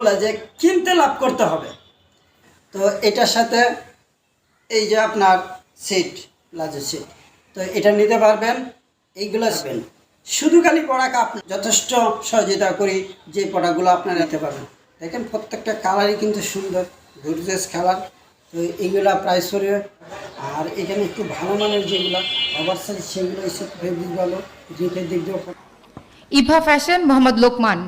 বলে যে কিনতে লাভ করতে হবে। তো এটার সাথে এই যে আপনার সিট প্লাজো সিট তো এটা নিতে পারবেন। এইগুলো আসবেন শুধু খালি পড়াকে আপনি যথেষ্ট সহযোগিতা করি যে পড়াগুলো আপনারা নিতে পারবেন। দেখেন প্রত্যেকটা কালারই কিন্তু সুন্দর গর্জেস কালার তো এইগুলো প্রাইস পড়বে। আর এখানে একটু ভালো মানের যেগুলো ওভার সাইজ সেগুলো এসে ফেব্রিক ভালো দিক দিয়েও ইভা ফ্যাশন মোহাম্মদ লোকমান।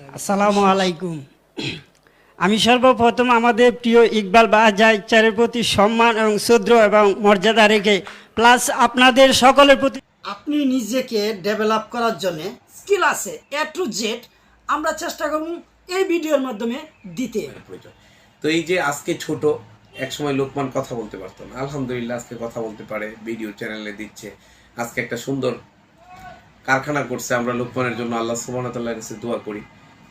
আসসালামু আলাইকুম। আমি সর্বপ্রথম আমাদের প্রিয় ইকবাল বাহাজাইচারের প্রতি সম্মান এবং শ্রদ্ধ এবং মর্যাদা রেখে প্লাস আপনাদের সকলের প্রতি আপনি নিজেকে ডেভেলপ করার জন্য স্কিল আছে এ টু জেড আমরা চেষ্টা করব এই ভিডিওর মাধ্যমে দিতে। তো এই যে আজকে ছোট এক সময় লোকমান কথা বলতে পারতো না। আলহামদুলিল্লাহ আজকে কথা বলতে পারে ভিডিও চ্যানেলে দিচ্ছে। আজকে একটা সুন্দর কারখানা করছে আমরা লোকমানের জন্য আল্লাহ সুবাহতাল্লাহর কাছে দোয়া করি।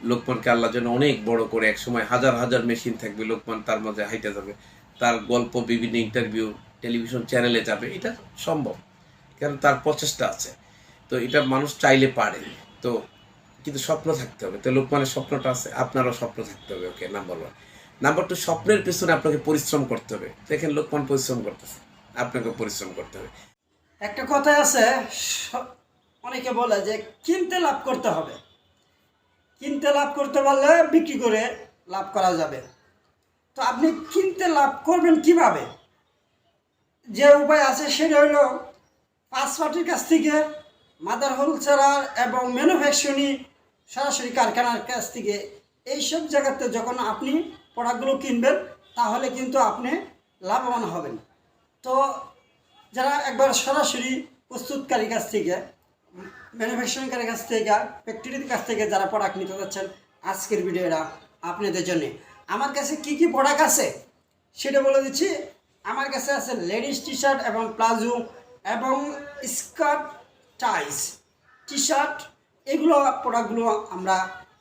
লোকমানকে আল্লাহ যেন অনেক বড় করে এক সময় হাজার হাজার মেশিন থাকবে, লোকমান তার মাঝে হাইটে যাবে। তার গল্প, বিভিন্ন ইন্টারভিউ টেলিভিশন চ্যানেলে যাবে, এটা সম্ভব। কারণ তার প্রচেষ্টা আছে। তো এটা মানুষ চাইলে পারে। তো কিন্তু স্বপ্ন থাকতে হবে। তো লোকমানের স্বপ্নটা আছে, আপনারও স্বপ্ন থাকতে হবে। Okay number one number two স্বপ্নের পিছনে আপনাকে পরিশ্রম করতে হবে। দেখেন লোকমান পরিশ্রম করতেছে। আপনাকে পরিশ্রম করতে হবে। একটা কথা আছে অনেকে বলে যে কিনতে লাভ করতে হবে। কিনতে লাভ করতে পারলে বিক্রি করে লাভ করা যাবে। তো আপনি কিনতে লাভ করবেন কীভাবে? যে উপায় আছে সেটা হলো পাঁচ পার্টির কাছ থেকে মাদার হোলসেলার এবং ম্যানুফ্যাকচারিং সরাসরি কারখানার কাছ থেকে এইসব জায়গাতে যখন আপনি প্রোডাক্টগুলো কিনবেন, তাহলে কিন্তু আপনি লাভবান হবেন। তো যারা একবার সরাসরি প্রস্তুতকারীর কাছ থেকে ম্যানুফ্যাকচারিংকারীর কাছ থেকে, ফ্যাক্টরির কাছ থেকে যারা প্রোডাক্ট নিতে যাচ্ছেন, আজকের ভিডিওটা আপনাদের জন্য। আমার কাছে কি কি প্রোডাক্ট আছে? সেটা বলে দিচ্ছি। আমার কাছে আছে লেডিস টি শার্ট এবং প্লাজো এবং স্কার্ট টাইস টি শার্ট এগুলো প্রোডাক্টগুলো আমরা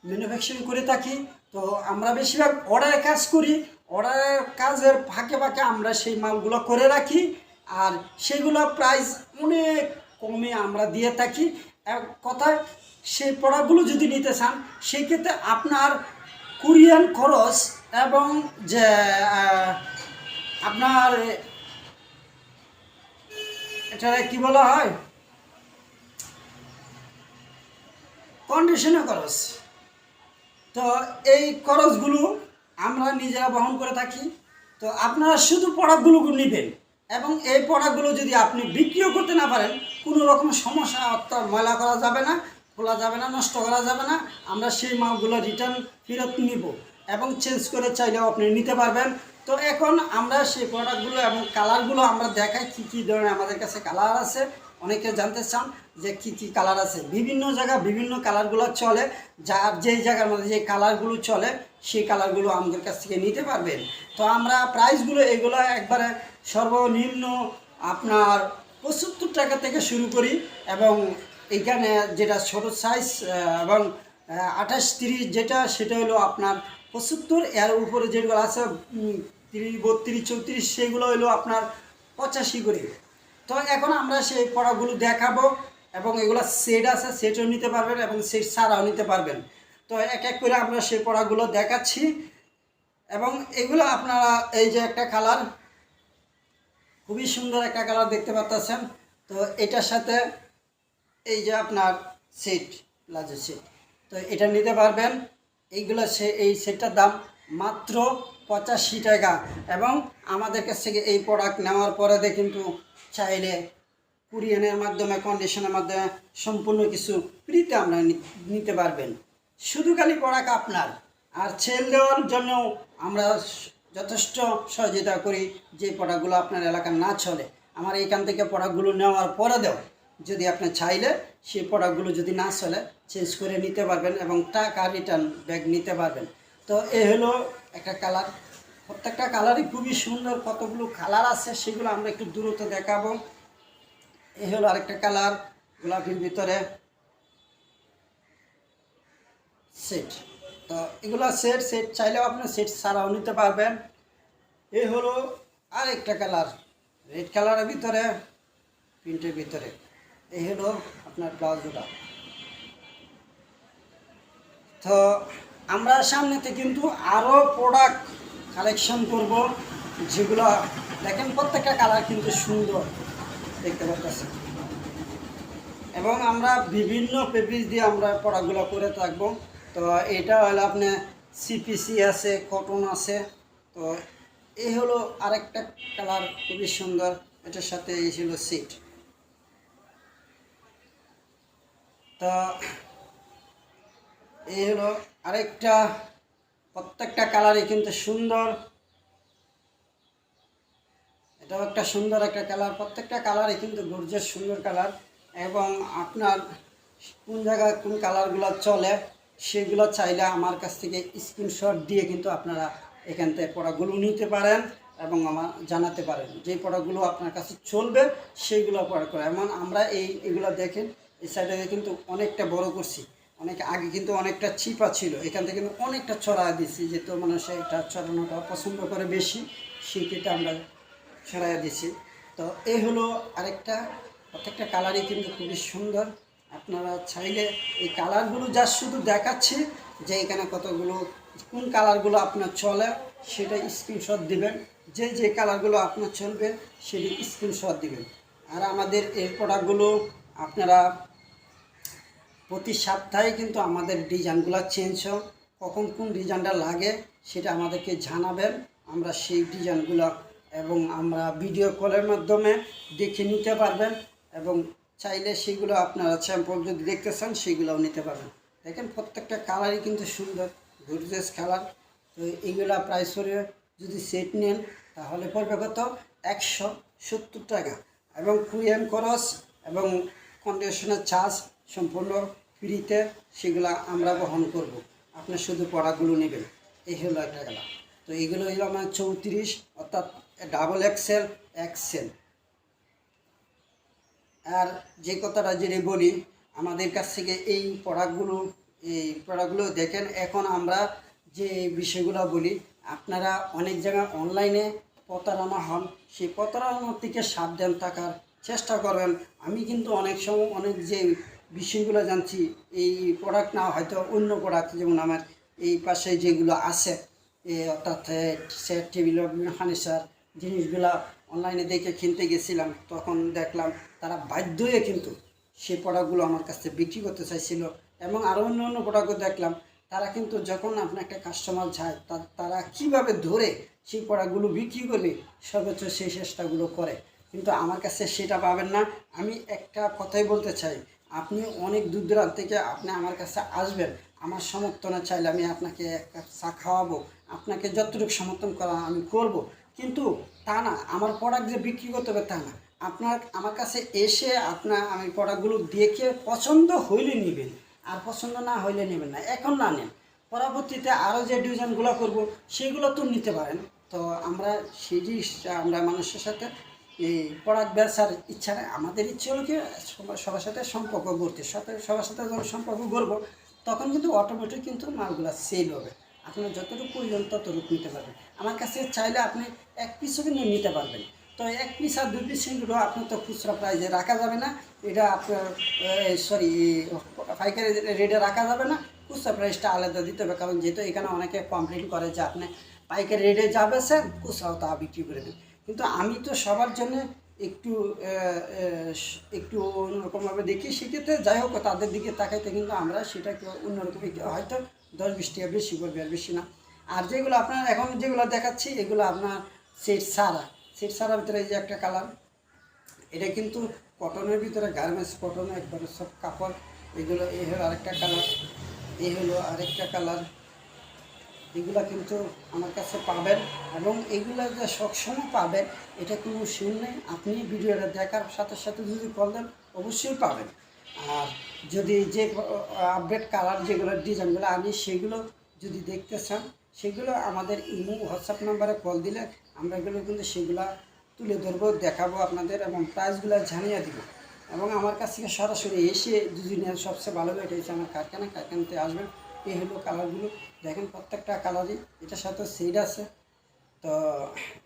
ম্যানুফ্যাকচারিং করে থাকি। তো আমরা বেশিরভাগ অর্ডারের কাজ করি। অর্ডারের কাজের ফাঁকে ফাঁকে আমরা সেই মালগুলো করে রাখি। আর সেগুলো প্রাইস অনেক কমে আমরা দিয়ে থাকি। কথায় সেই প্রোডাক্টগুলো যদি নিতে চান সেই ক্ষেত্রে আপনার কুরিয়ান খরচ এবং যে আপনার এটা কি বলা হয়? কন্ডিশনের খরচ। তো এই খরচগুলো আমরা নিজেরা বহন করে থাকি। তো আপনারা শুধু প্রোডাক্টগুলো নেবেন। এবং এই প্রোডাক্টগুলো যদি আপনি বিক্রিও করতে না পারেন, কোনো রকম সমস্যা অর্থাৎ ময়লা করা যাবে না, খোলা যাবে না, নষ্ট করা যাবে না, আমরা সেই মালগুলো রিটার্ন ফেরত নিব এবং চেঞ্জ করে চাইলেও আপনি নিতে পারবেন। তো এখন আমরা সেই প্রোডাক্টগুলো এবং কালারগুলো আমরা দেখাই, কী কী ধরনের আমাদের কাছে কালার আছে। অনেকে জানতে চান যে কী কী কালার আছে। বিভিন্ন জায়গায় বিভিন্ন কালারগুলো চলে, যার যেই জায়গার মধ্যে যে কালারগুলো চলে সেই কালারগুলো আমাদের কাছ থেকে নিতে পারবেন। তো আমরা প্রাইসগুলো এগুলো একবারে সর্বনিম্ন আপনার পঁচাত্তর টাকা থেকে শুরু করি এবং এখানে যেটা ছোট সাইজ এবং আঠাশ তিরিশ যেটা, সেটা হলো আপনার পঁচাত্তর। এর উপরে যেগুলো আছে তিরিশ, বত্রিশ, চৌত্রিশ, সেগুলো হলো আপনার পঁচাশি করে। তো এখন আমরা সেই পড়াগুলো দেখাবো এবং এগুলো সেট আছে সেটও নিতে পারবেন এবং সেট ছাড়াও নিতে পারবেন। তো এক এক করে আমরা সেই পড়াগুলো দেখাচ্ছি। এবং এগুলো আপনারা এই যে একটা কালার, খুবই সুন্দর একটা কালার দেখতে পাচ্ছেন। তো এটার সাথে এই যে আপনার সেট, প্লাজো সেট, তো এটা নিতে পারবেন। এইগুলো সে, এই সেটটার দাম মাত্র পঁচাশি টাকা। এবং আমাদের কাছ থেকে এই প্রোডাক্ট নেওয়ার পরে কিন্তু চাইলে কুরিয়ানের মাধ্যমে কন্ডিশনের মাধ্যমে সম্পূর্ণ কিছু ফ্রিতে নি- নিতে পারবেন। শুধু খালি প্রোডাক্ট আপনার আর সেল দেওয়ার জন্য আমরা যথেষ্ট সহযোগিতা করি যে প্রোডাক্টগুলো আপনার এলাকার না চলে। আমার এইখান থেকে প্রোডাক্টগুলো নেওয়ার পরে দেও যদি আপনি চাইলে সেই প্রোডাক্টগুলো যদি না চলে চেঞ্জ করে নিতে পারবেন এবং টাকা রিটার্ন ব্যাগ নিতে পারবেন। তো এ হলো একটা কালার প্রত্যেকটা কালারই খুবই সুন্দর, কতগুলো কালার আছে সেগুলো আমরা একটু দূরত্ব দেখাবো। এ হলো আরেকটা কালার গোলাপির ভিতরে। সেট তো এগুলো সেট সেট চাইলেও আপনি সেট ছাড়াও নিতে পারবেন। এই হলো আরেকটা কালার রেড কালারের ভিতরে প্রিন্টের ভিতরে। এই হলো আপনার ব্লাউজটা তো আমরা সামনেতে কিন্তু আরও প্রোডাক্ট কালেকশন করব, যেগুলো দেখেন প্রত্যেকটা কালার কিন্তু সুন্দর দেখতে পাচ্ছেন এবং আমরা বিভিন্ন পেপিস দিয়ে আমরা প্রোডাক্টগুলো করে থাকব। তো এটা হলো আপনার সিপিসি আছে কটন আছে। তো এই হলো আরেকটা কালার খুবই সুন্দর, এটার সাথে এই ছিল সিট তো এই হলো আরেকটা, প্রত্যেকটা কালারই কিন্তু সুন্দর। এটাও একটা সুন্দর একটা কালার প্রত্যেকটা কালারই কিন্তু গর্জের সুন্দর কালার এবং আপনার কোন জায়গায় কোন কালারগুলো চলে সেগুলো চাইলে আমার কাছ থেকে স্ক্রিনশট দিয়ে কিন্তু আপনারা এখান থেকে পড়াগুলো নিতে পারেন এবং আমার জানাতে পারেন। যে পড়াগুলো আপনার কাছে চলবে সেইগুলো প্রোডাক্ট করে। এমন আমরা এই, এগুলো দেখেন, এই সাইডে কিন্তু অনেকটা বড় করছি। অনেক আগে কিন্তু অনেকটা চিপা ছিল। এখান থেকে কিন্তু অনেকটা ছড়া দিচ্ছি যেহেতু মানুষ এটা ছড়ানোটা পছন্দ করে বেশি সেই ক্ষেত্রে আমরা ছড়াইয়া দিছি। তো এই হলো আরেকটা, প্রত্যেকটা কালারই কিন্তু খুবই সুন্দর। আপনারা চাইলে এই কালারগুলো যা শুধু দেখাচ্ছি যে এখানে কতগুলো, কোন কালারগুলো আপনার চলে সেটা স্ক্রিনশট দিবেন। যে যে কালারগুলো আপনার চলবে সেটি স্ক্রিনশট দিবেন। আর আমাদের এই প্রোডাক্টগুলো আপনারা প্রতি সপ্তাহে কিন্তু আমাদের ডিজাইনগুলো চেঞ্জ হয়। কখন কোন ডিজাইনটা লাগে সেটা আমাদেরকে জানাবেন। আমরা সেই ডিজাইনগুলো এবং আমরা ভিডিও কলের মাধ্যমে দেখে নিতে পারবেন এবং চাইলে সেগুলো আপনারা স্যাম্পল যদি দেখতে চান, সেগুলোও নিতে পারবেন। দেখেন প্রত্যেকটা কালারই কিন্তু সুন্দর গর্জিয়াস কালার। তো এইগুলা প্রাইস করে যদি সেট নেন, তাহলে পড়বে কত? একশো সত্তর টাকা। এবং কুরিয়ান খরচ এবং কন্ডিশনের চার্জ সম্পূর্ণ ফ্রিতে সেগুলা আমরা বহন করব। আপনি শুধু পড়াগুলো নেবেন। এই হলো একটা গেলা তো এইগুলো হলো আমার চৌত্রিশ, অর্থাৎ ডাবল এক্সেল এক্সেল আর যে কথাটা যদি বলি, আমাদের কাছ থেকে এই প্রোডাক্টগুলো এই প্রোডাক্টগুলো দেখেন, এখন আমরা যে বিষয়গুলো বলি, আপনারা অনেক জায়গায় অনলাইনে প্রতারণা হন, সেই প্রতারণা থেকে সাবধান থাকার চেষ্টা করবেন। আমি কিন্তু অনেক সময় অনেক যে বিষয়গুলো জানছি, এই প্রোডাক্ট না হয়তো অন্য প্রোডাক্ট যেমন আমার এই পাশে যেগুলো আছে অর্থাৎ সেট টেবিল ফার্নিচার জিনিসগুলা অনলাইনে দেখে কিনতে গেছিলাম, তখন দেখলাম তারা বাধ্য হয়ে কিন্তু সেই প্রোডাক্টগুলো আমার কাছে বিক্রি করতে চাইছিল এবং আরও অন্য অন্য প্রোডাক্টও দেখলাম। তারা কিন্তু যখন আপনার একটা কাস্টমার যায় তারা কীভাবে ধরে সেই প্রোডাক্টগুলো বিক্রি করবে সর্বোচ্চ সেই চেষ্টাগুলো করে? কিন্তু আমার কাছে সেটা পাবেন না। আমি একটা কথাই বলতে চাই, আপনি অনেক দূর দূরান্ত থেকে আপনি আমার কাছে আসবেন। আমার সমর্থনে চাইলে আমি আপনাকে এক চা খাওয়াবো। আপনাকে যতটুকু সমর্থন করা আমি করব। কিন্তু তা না, আমার প্রোডাক্ট যে বিক্রি করতে হবে তা না। আপনার, আমার কাছে এসে আপনার আমি প্রোডাক্টগুলো দেখে পছন্দ হইলে নেবেন, আর পছন্দ না হইলে নেবেন না, এখন না নেন। পরবর্তীতে আরও যে ডিজাইনগুলো করব, সেগুলো তো নিতে পারেন। তো আমরা সেই জিনিসটা, আমরা মানুষের সাথে, এই প্রোডাক্ট ব্যবসার ইচ্ছা, আমাদের ইচ্ছে হলো কি, সবার সাথে সম্পর্ক গড়তে। সাথে, সবার সাথে যখন সম্পর্ক গড়বো, তখন কিন্তু অটোমেটিক কিন্তু মালগুলো সেল হবে। আপনার যতটুকু প্রয়োজন ততটুকু নিতে পারবেন। আমার কাছে চাইলে আপনি এক পিসও কিন্তু নিতে পারবেন। তো এক পিস আর দুই পিস সেগুলো আপনার তো খুচরা প্রাইজে রাখা যাবে না। এটা আপনার সরি পাইকারি রেটে রাখা যাবে না। খুচরা প্রাইসটা আলাদা দিতে হবে, কারণ যেহেতু এখানে অনেকে কমপ্লেন করে যে আপনি পাইকারি রেটে যাবে স্যার খুচরাও তা বিক্রি করে দেন। কিন্তু আমি তো সবার জন্য একটু একটু অন্যরকমভাবে দেখি, সেক্ষেত্রে যাই হোক, তাদের দিকে তাকাইতে কিন্তু আমরা সেটাকে অন্যরকম হয়তো দশ বিশ টাকা বেশি করবে আর বেশি না। আর যেগুলো আপনার এখন যেগুলো দেখাচ্ছি, এগুলো আপনার সেট সারা। সেট সারার ভিতরে এই যে একটা কালার এটা কিন্তু কটনের ভিতরে গার্মেন্টস কটন একবারে সব কাপড়, এগুলো এই হলো আরেকটা কালার এই হলো আরেকটা কালার এগুলা কিন্তু আমার কাছে পাবেন এবং এগুলো যে সবসময় পাবেন, এটা কোনো সিন নেই। আপনি ভিডিওটা দেখার সাথে সাথে যদি করলেন অবশ্যই পাবেন। আর যদি যে আপডেট কালার যেগুলো ডিজাইনগুলো আনি সেগুলো যদি দেখতে চান সেগুলো আমাদের ইমো হোয়াটসঅ্যাপ নাম্বারে কল দিলে আমরা এগুলো কিন্তু সেগুলো তুলে ধরবো, দেখাবো আপনাদের এবং প্রাইসগুলো জানিয়ে দিব। এবং আমার কাছ থেকে সরাসরি এসে যদি নেন সবচেয়ে ভালো এটা হচ্ছে আমার কারখানা। কারখানাতে আসবেন, এই হলো কালারগুলো দেখেন প্রত্যেকটা কালারই এটার সাথে সেট আছে। তো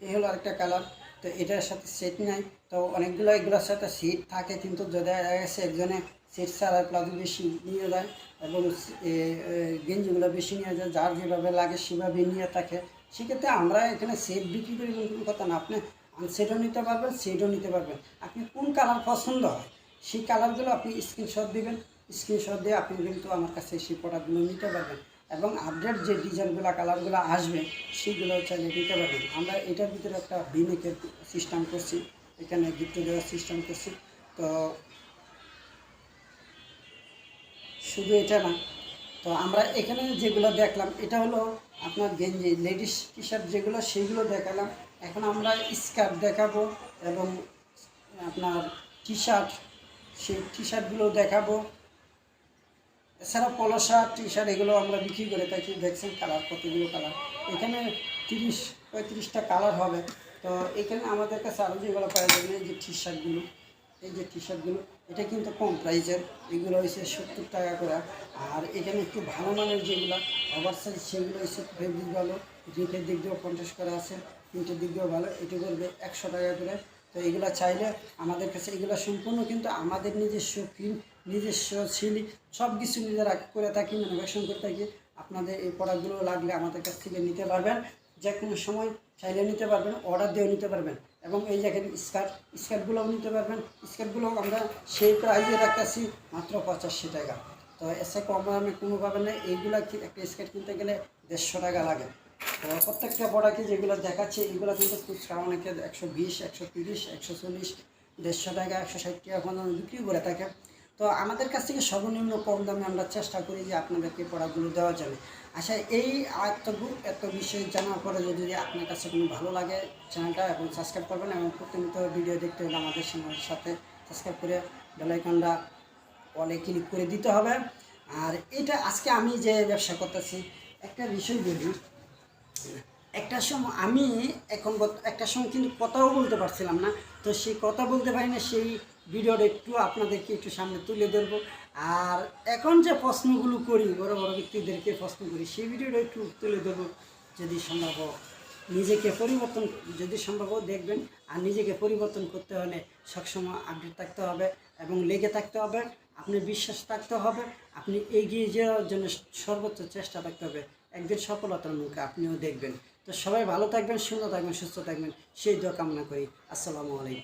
এই হলো আরেকটা কালার তো এটার সাথে সেট নাই। তো অনেকগুলো এগুলোর সাথে সিট থাকে, কিন্তু যদি একজনে সিট ছাড়া প্লাজো বেশি নিয়ে যায় এবং গেঞ্জিগুলো বেশি নিয়ে যায়, যার যেভাবে লাগে সেভাবে নিয়ে থাকে। সেক্ষেত্রে আমরা এখানে সেট বিক্রি করি কোনো কথা না। আপনি সেটও নিতে পারবেন সেটও নিতে পারবেন। আপনি কোন কালার পছন্দ হয়, সেই কালারগুলো আপনি স্ক্রিনশট দিবেন। স্ক্রিনশট দিয়ে আপনি কিন্তু আমার কাছে সেই প্রোডাক্টগুলো নিতে পারবেন। এবং আপডেট যে ডিজাইনগুলো কালারগুলো আসবে সেইগুলো চাইলে নিতে পারবেন। আমরা এটার ভিতরে একটা বিনেকের সিস্টেম করছি, এখানে গিফট দেওয়ার সিস্টেম করছি। তো শুধু এটা না, তো আমরা এখানে যেগুলো দেখলাম, এটা হলো আপনার গেঞ্জি, লেডিস টি শার্ট যেগুলো, সেইগুলো দেখালাম। এখন আমরা স্কার্ট দেখাবো এবং আপনার টি শার্ট সেই টি শার্টগুলো দেখাবো। এছাড়া পলো শার্ট টি শার্ট এগুলো আমরা বিক্রি করে থাকি। দেখছেন কালার, কতগুলো কালার। এখানে তিরিশ, পঁয়ত্রিশটা কালার হবে। তো এখানে আমাদের কাছে আরও যেগুলো পাওয়া যাবে, এই যে টি শার্টগুলো এই যে টি শার্টগুলো এটা কিন্তু কম প্রাইসের এগুলো হয়েছে সত্তর টাকা করে। আর এখানে একটু ভালো মানের যেগুলো ওভার সাইজ সেগুলো হয়েছে ফেব্রিক ভালো জিপের দিক দিয়েও পঞ্চাশ করে আছে প্রিন্টের দিক দিয়েও ভালো, এটি করবে একশো টাকা করে। তো এগুলো চাইলে আমাদের কাছে এগুলো সম্পূর্ণ কিন্তু আমাদের নিজস্ব প্রিন্ট নিজস্ব সিলি সব কিছু নিজেরা করে থাকি ম্যানুফ্যাকচারিং করে থাকি। আপনাদের এই প্রোডাক্টগুলো লাগলে আমাদের কাছ থেকে নিতে পারবেন। যে কোনো সময় চাইলে নিতে পারবেন অর্ডার দিয়েও নিতে পারবেন। এবং এই দেখেন স্কার্ট স্কার্টগুলোও নিতে পারবেন। স্কার্টগুলো আমরা সেই প্রাইজে রাখতেছি মাত্র পঁচাশি টাকা। তো এসে কম দামে কোনো পাবেন না এইগুলা একটা স্কার্ট কিনতে গেলে দেড়শো টাকা লাগে। তো প্রত্যেকটা প্রোডাক্টে যেগুলো দেখাচ্ছে এগুলো কিন্তু খুচরা অনেকে একশো বিশ, একশো তিরিশ, একশো চল্লিশ, দেড়শো টাকা, একশো ষাট টাকা পর্যন্ত বিক্রি করে থাকে। তো আমাদের কাছ থেকে সর্বনিম্ন কম দামে আমরা চেষ্টা করি যে আপনাদেরকে প্রোডাক্টগুলো দেওয়া যাবে। আচ্ছা এই গু- এত বিষয় জানার পরে যদি আপনার কাছে কোনো ভালো লাগে চ্যানেলটা এবং সাবস্ক্রাইব করবেন এবং প্রতিনিয়ত ভিডিও দেখতে হলে আমাদের চ্যানেলের সাথে সাবস্ক্রাইব করে বেলাইকনটা অলে ক্লিক করে দিতে হবে। আর এটা আজকে আমি যে ব্যবসা করতেছি, একটা বিষয় বলি, একটা সময় আমি এখন একটা সময় কিন্তু কথাও বলতে পারছিলাম না, তো সেই কথা বলতে পারি না, সেই ভিডিওটা একটু আপনাদেরকে একটু সামনে তুলে ধরবো। আর এখন যে প্রশ্নগুলো করি, বড় বড় ব্যক্তিদেরকে প্রশ্ন করি, সেই ভিডিওটা একটু তুলে ধরবো, যদি সম্ভব নিজেকে পরিবর্তন, যদি সম্ভব দেখবেন, আর নিজেকে পরিবর্তন করতে হলে সবসময় আপডেট থাকতে হবে এবং লেগে থাকতে হবে, আপনি বিশ্বাস থাকতে হবে, আপনি এগিয়ে যাওয়ার জন্য সর্বোচ্চ চেষ্টা থাকতে হবে, একদিন সফলতার মুখে আপনিও দেখবেন। তো সবাই ভালো থাকবেন, সুন্দর থাকবেন, সুস্থ থাকবেন, সেই দোয়া কামনা করি। আসসালামু আলাইকুম।